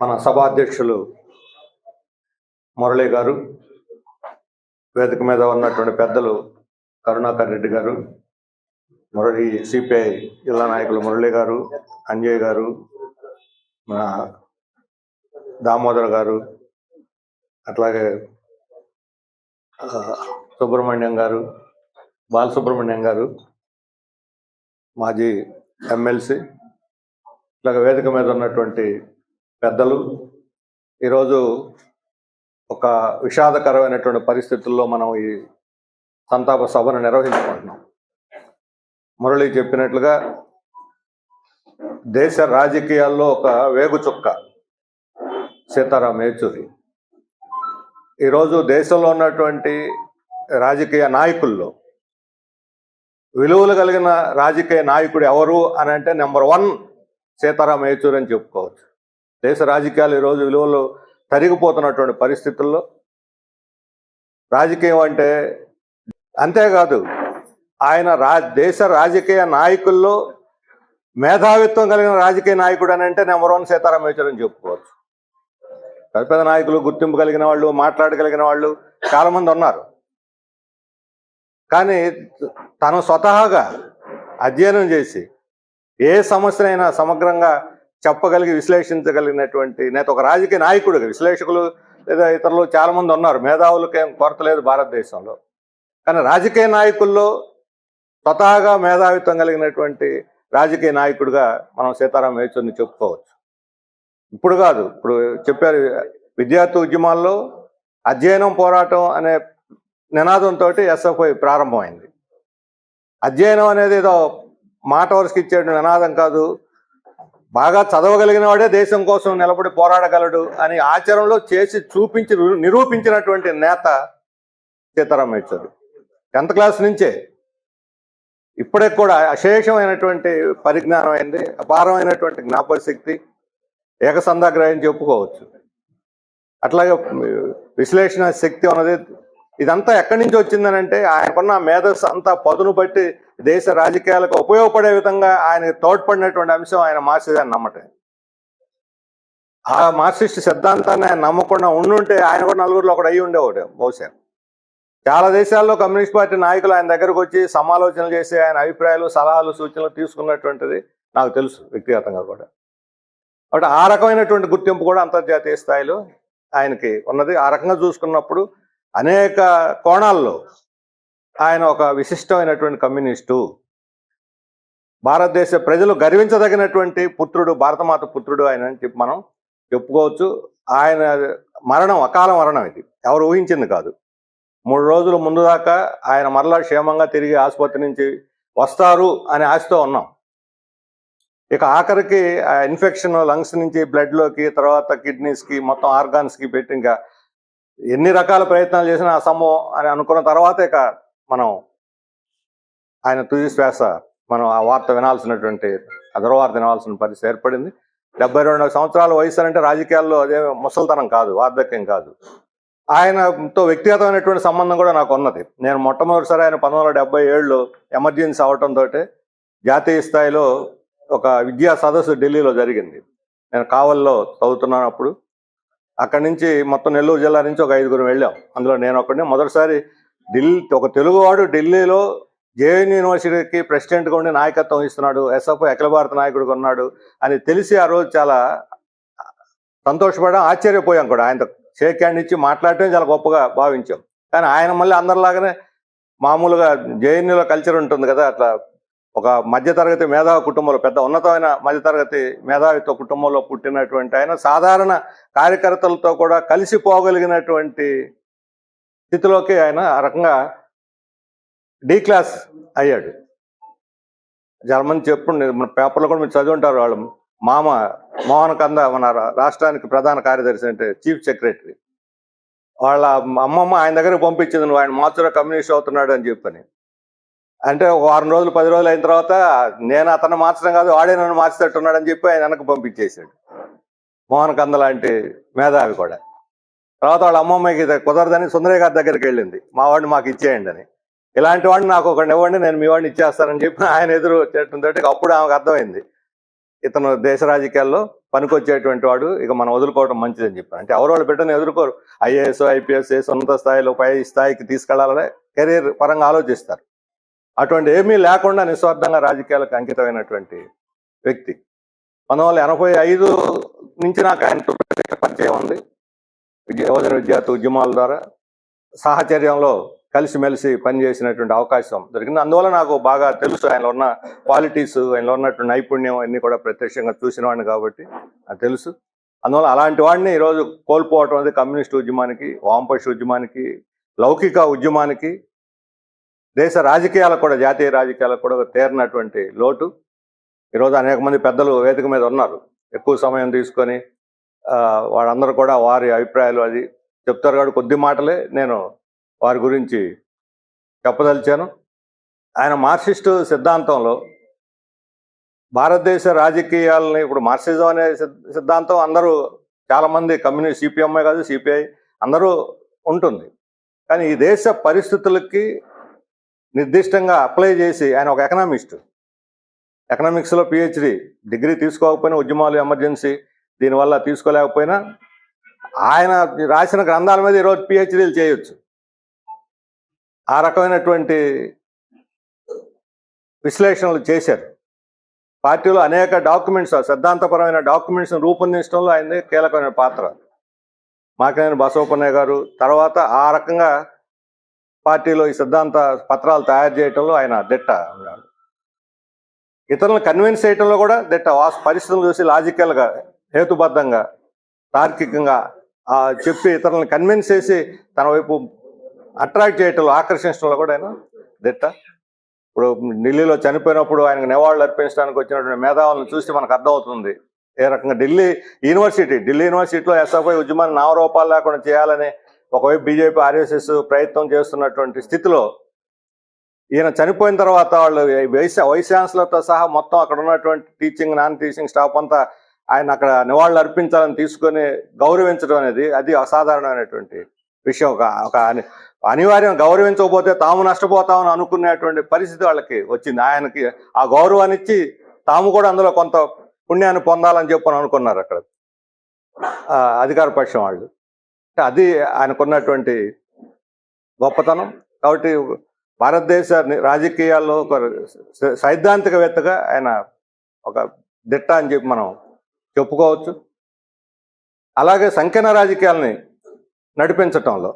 మన సభాధ్యక్షులు మురళి గారు వేదిక మీద ఉన్నటువంటి పెద్దలు కరుణాకర్ రెడ్డి గారు మురళి సిపిఐ జిల్లా నాయకులు మురళి గారు అంజయ్ గారు మన దామోదర్ గారు అట్లాగే సుబ్రహ్మణ్యం గారు బాలసుబ్రహ్మణ్యం గారు మాజీ ఎమ్మెల్సీ ఇలాగ వేదిక మీద ఉన్నటువంటి పెద్దలు. ఈరోజు ఒక విషాదకరమైనటువంటి పరిస్థితుల్లో మనం ఈ సంతాప సభను నిర్వహించుకుంటున్నాం. మురళి చెప్పినట్లుగా దేశ రాజకీయాల్లో ఒక వేగు చుక్క సీతారాం యేచూరి. ఈరోజు దేశంలో ఉన్నటువంటి రాజకీయ నాయకుల్లో విలువలు కలిగిన రాజకీయ నాయకుడు ఎవరు అని అంటే నెంబర్ వన్ సీతారాం యేచూరి అని చెప్పుకోవచ్చు. దేశ రాజకీయాలు ఈరోజు విలువలు తరిగిపోతున్నటువంటి పరిస్థితుల్లో రాజకీయం అంటే అంతేకాదు ఆయన రా దేశ రాజకీయ నాయకుల్లో మేధావిత్వం కలిగిన రాజకీయ నాయకుడు అని అంటే నెంబర్ వన్ సీతారాం యేచూరి అని చెప్పుకోవచ్చు. పెద్ద పెద్ద నాయకులు గుర్తింపు కలిగిన వాళ్ళు మాట్లాడగలిగిన వాళ్ళు చాలామంది ఉన్నారు. కానీ తను స్వతహాగా అధ్యయనం చేసి ఏ సమస్యనైనా సమగ్రంగా చెప్పగలిగి విశ్లేషించగలిగినటువంటి నేత ఒక రాజకీయ నాయకుడిగా విశ్లేషకులు లేదా ఇతరులు చాలామంది ఉన్నారు. మేధావులకి ఏం కొరత లేదు భారతదేశంలో. కానీ రాజకీయ నాయకుల్లో స్వతహాగా మేధావిత్వం కలిగినటువంటి రాజకీయ నాయకుడిగా మనం సీతారాం యేచూరిని చెప్పుకోవచ్చు. ఇప్పుడు కాదు ఇప్పుడు చెప్పారు విద్యార్థి ఉద్యమాల్లో అధ్యయనం పోరాటం అనే నినాదంతో ఎస్ఎఫ్ఐ ప్రారంభమైంది. అధ్యయనం అనేది ఏదో మాట వరుసకి ఇచ్చే నినాదం కాదు. బాగా చదవగలిగిన వాడే దేశం కోసం నిలబడి పోరాడగలడు అని ఆచరణలో చేసి చూపించి నిరూపించినటువంటి నేత సీతారాం యేచూరి. టెన్త్ క్లాస్ నుంచే. ఇప్పటికి కూడా అశేషమైనటువంటి పరిజ్ఞానం అయింది అపారమైనటువంటి జ్ఞాపక శక్తి ఏకసంధాగ్రహం చెప్పుకోవచ్చు. అట్లాగే విశ్లేషణ శక్తి ఉన్నది ఇదంతా ఎక్కడి నుంచి వచ్చిందనంటే ఆయనకున్న మేధస్సు అంతా పదును బట్టి దేశ రాజకీయాలకు ఉపయోగపడే విధంగా ఆయన తోడ్పడినటువంటి అంశం ఆయన మార్క్సిజం అని నమ్మటం. ఆ మార్క్సిస్ట్ సిద్ధాంతాన్ని ఆయన నమ్మకుండా ఉండుంటే ఆయన కూడా నలుగురిలో ఒకటి అయ్యి ఉండేవాడు బహుశా. చాలా దేశాల్లో కమ్యూనిస్ట్ పార్టీ నాయకులు ఆయన దగ్గరకు వచ్చి సమాలోచనలు చేసి ఆయన అభిప్రాయాలు సలహాలు సూచనలు తీసుకున్నటువంటిది నాకు తెలుసు వ్యక్తిగతంగా కూడా. కాబట్టి ఆ రకమైనటువంటి గుర్తింపు కూడా అంతర్జాతీయ స్థాయిలో ఆయనకి ఉన్నది. ఆ రకంగా చూసుకున్నప్పుడు అనేక కోణాల్లో ఆయన ఒక విశిష్టమైనటువంటి కమ్యూనిస్టు. భారతదేశ ప్రజలు గర్వించదగినటువంటి పుత్రుడు భారతమాత పుత్రుడు ఆయన అని చెప్పి మనం చెప్పుకోవచ్చు. ఆయన మరణం అకాల మరణం ఇది. ఎవరు ఊహించింది కాదు. మూడు రోజుల ముందు దాకా ఆయన మరలా క్షేమంగా తిరిగి ఆసుపత్రి నుంచి వస్తారు అనే ఆశతో ఉన్నాం. ఇక ఆఖరికి ఆ ఇన్ఫెక్షన్ లంగ్స్ నుంచి బ్లడ్లోకి తర్వాత కిడ్నీస్కి మొత్తం ఆర్గాన్స్కి పెట్టి ఇంకా ఎన్ని రకాల ప్రయత్నాలు చేసినా అసంభవం అని అనుకున్న తర్వాత ఇక మనం ఆయన తుది శ్వాస మనం ఆ వార్త వినాల్సినటువంటి అదర్వార్త వినాల్సిన పరిస్థితి ఏర్పడింది. డెబ్బై రెండు సంవత్సరాల వయసు అంటే రాజకీయాల్లో అదే ముసల్తనం కాదు వార్ధక్యం కాదు. ఆయనతో వ్యక్తిగతమైనటువంటి సంబంధం కూడా నాకు ఉన్నది. నేను మొట్టమొదటిసారి ఆయన పంతొమ్మిది వందల డెబ్బై ఏడులో ఎమర్జెన్సీ అవటంతో జాతీయ స్థాయిలో ఒక విద్యా సదస్సు ఢిల్లీలో జరిగింది. నేను కావల్లో చదువుతున్నానప్పుడు అక్కడి నుంచి మొత్తం నెల్లూరు జిల్లా నుంచి ఒక ఐదుగురు వెళ్ళాం. అందులో నేను ఒకటి మొదటిసారి ఢిల్లీ ఒక తెలుగువాడు ఢిల్లీలో జేఎన్ యూనివర్సిటీకి ప్రెసిడెంట్గా ఉండి నాయకత్వం ఇస్తున్నాడు ఎస్ఎఫ్ అఖిల భారత నాయకుడిగా ఉన్నాడు అని తెలిసి ఆ రోజు చాలా సంతోషపడడం ఆశ్చర్యపోయాం కూడా. ఆయనతో షేక్ హ్యాండ్ ఇచ్చి మాట్లాడటం చాలా గొప్పగా భావించాం. కానీ ఆయన మళ్ళీ అందరిలాగానే మామూలుగా జేఎన్యూలో కల్చర్ ఉంటుంది కదా అట్లా ఒక మధ్యతరగతి మేధావి కుటుంబంలో పెద్ద ఉన్నతమైన మధ్యతరగతి మేధావిత్వ కుటుంబంలో పుట్టినటువంటి ఆయన సాధారణ కార్యకర్తలతో కూడా కలిసిపోగలిగినటువంటి స్థితిలోకి ఆయన ఆ రకంగా డీ క్లాస్ అయ్యాడు. జర్మన్ చెప్పుడు చెప్పు మన పేపర్లో కూడా మీరు చదివి ఉంటారు వాళ్ళు. మామ మోహన్ కంద మన రాష్ట్రానికి ప్రధాన కార్యదర్శి అంటే చీఫ్ సెక్రటరీ. వాళ్ళ అమ్మమ్మ ఆయన దగ్గరకు పంపించింది నువ్వు ఆయన మార్చురా కమ్యూనిస్ట్ అవుతున్నాడు అని చెప్పని. అంటే ఒక వారం రోజులు పది రోజులు అయిన తర్వాత నేను అతను మార్చడం కాదు వాడే నన్ను మార్చేటట్టున్నాడు అని చెప్పి ఆయన వెనక్కి పంపించేశాడు. మోహన్ కంద లాంటి మేధావి కూడా. తర్వాత వాళ్ళ అమ్మమ్మకి కుదరదని సుందరయ్య గారి దగ్గరికి వెళ్ళింది. మా వాడిని మాకు ఇచ్చేయండి అని. ఇలాంటి వాడిని నాకు ఒకటి ఇవ్వండి నేను మీ వాడిని ఇచ్చేస్తానని చెప్పి ఆయన ఎదురు వచ్చేటువంటి అప్పుడు ఆమెకు అర్థమైంది. ఇతను దేశ రాజకీయాల్లో పనికొచ్చేటువంటి వాడు ఇక మనం వదులుకోవడం మంచిదని చెప్పాను. అంటే ఎవరు వాళ్ళు బిడ్డను ఎదుర్కోరు. ఐఏఎస్ ఐపీఎస్ ఉన్నత స్థాయిలో పై స్థాయికి తీసుకెళ్ళాలనే కెరీర్ పరంగా ఆలోచిస్తారు. అటువంటి ఏమీ లేకుండా నిస్వార్థంగా రాజకీయాలకు అంకితమైనటువంటి వ్యక్తి. పంతొమ్మిది వందల ఎనభై ఐదు నుంచి నాకు ఆయనతో పరిచయం ఉంది. యువజన విద్యార్థి ఉద్యమాల ద్వారా సాహచర్యంలో కలిసిమెలిసి పనిచేసినటువంటి అవకాశం దొరికింది. అందువల్ల నాకు బాగా తెలుసు ఆయనలో ఉన్న క్వాలిటీస్ ఆయనలో ఉన్నటువంటి నైపుణ్యం అన్నీ కూడా ప్రత్యక్షంగా చూసిన వాడిని కాబట్టి అది తెలుసు. అందువల్ల అలాంటి వాడిని ఈరోజు కోల్పోవటం అనేది కమ్యూనిస్ట్ ఉద్యమానికి వామపక్ష ఉద్యమానికి లౌకిక ఉద్యమానికి దేశ రాజకీయాలకు కూడా జాతీయ రాజకీయాలకు కూడా తేరినటువంటి లోటు. ఈరోజు అనేక మంది పెద్దలు వేదిక మీద ఉన్నారు. ఎక్కువ సమయం తీసుకొని వాళ్ళందరూ కూడా వారి అభిప్రాయాలు అది చెప్తారు కాబట్టి కొద్ది మాటలే నేను వారి గురించి చెప్పదలిచాను. ఆయన మార్క్సిస్టు సిద్ధాంతంలో భారతదేశ రాజకీయాలని ఇప్పుడు మార్క్సిజం అనే సిద్- సిద్ధాంతం అందరూ చాలామంది కమ్యూనిస్ట్ సిపిఎంఐ కాదు సిపిఐ అందరూ ఉంటుంది. కానీ ఈ దేశ పరిస్థితులకి నిర్దిష్టంగా అప్లై చేసి ఆయన ఒక ఎకనామిస్ట్. ఎకనామిక్స్లో పిహెచ్డి డిగ్రీ తీసుకోకపోయినా ఉద్యమాలు ఎమర్జెన్సీ దీనివల్ల తీసుకోలేకపోయినా ఆయన రాసిన గ్రంథాల మీద ఈరోజు పిహెచ్డీలు చేయొచ్చు. ఆ రకమైనటువంటి విశ్లేషణలు చేశారు. పార్టీలో అనేక డాక్యుమెంట్స్ సిద్ధాంతపరమైన డాక్యుమెంట్స్ని రూపొందించడంలో ఆయనది కీలకమైన పాత్ర. మాకినేని బసవపన్నయ్య గారు? తర్వాత ఆ రకంగా పార్టీలో ఈ సిద్ధాంత పత్రాలు తయారు చేయటంలో ఆయన దిట్ట. ఉన్నాడు ఇతరులను కన్విన్స్ చేయటంలో కూడా దిట్ట. వాస్ పరిస్థితులు చూసి లాజికల్గా హేతుబద్ధంగా తార్కికంగా చెప్పి ఇతరులను కన్విన్స్ చేసి తన వైపు అట్రాక్ట్ చేయటంలో ఆకర్షించడంలో కూడా ఆయన దిట్ట. ఇప్పుడు ఢిల్లీలో చనిపోయినప్పుడు ఆయనకు నివాళులు అర్పించడానికి వచ్చినటువంటి మేధావులను చూస్తే మనకు అర్థమవుతుంది. ఏ రకంగా ఢిల్లీ యూనివర్సిటీ ఢిల్లీ యూనివర్సిటీలో ఎస్ఎఫ్ఐ ఉద్యమాన్ని నామరూపాలు లేకుండా చేయాలని ఒకవైపు బీజేపీ ఆర్ఎస్ఎస్ ప్రయత్నం చేస్తున్నటువంటి స్థితిలో ఈయన చనిపోయిన తర్వాత వాళ్ళు వైస్ వైస్ ఛాన్సలర్తో సహా మొత్తం అక్కడ ఉన్నటువంటి టీచింగ్ నాన్ టీచింగ్ స్టాఫ్ అంతా ఆయన అక్కడ నివాళులు అర్పించాలని తీసుకొని గౌరవించడం అనేది అది అసాధారణమైనటువంటి విషయం. ఒక ఒక అని- అనివార్యం గౌరవించకపోతే తాము నష్టపోతామని అనుకునేటువంటి పరిస్థితి వాళ్ళకి వచ్చింది. ఆయనకి ఆ గౌరవాన్ని ఇచ్చి తాము కూడా అందులో కొంత పుణ్యాన్ని పొందాలని చెప్పని అనుకున్నారు అక్కడ. అధికార పక్షం వాళ్ళు. అంటే అది ఆయనకున్నటువంటి గొప్పతనం. కాబట్టి భారతదేశ రాజకీయాల్లో ఒక స- సైద్ధాంతికవేత్తగా ఆయన ఒక దిట్ట అని చెప్పి మనం చెప్పుకోవచ్చు అలాగే సంకీర్ణ రాజకీయాల్ని నడిపించటంలో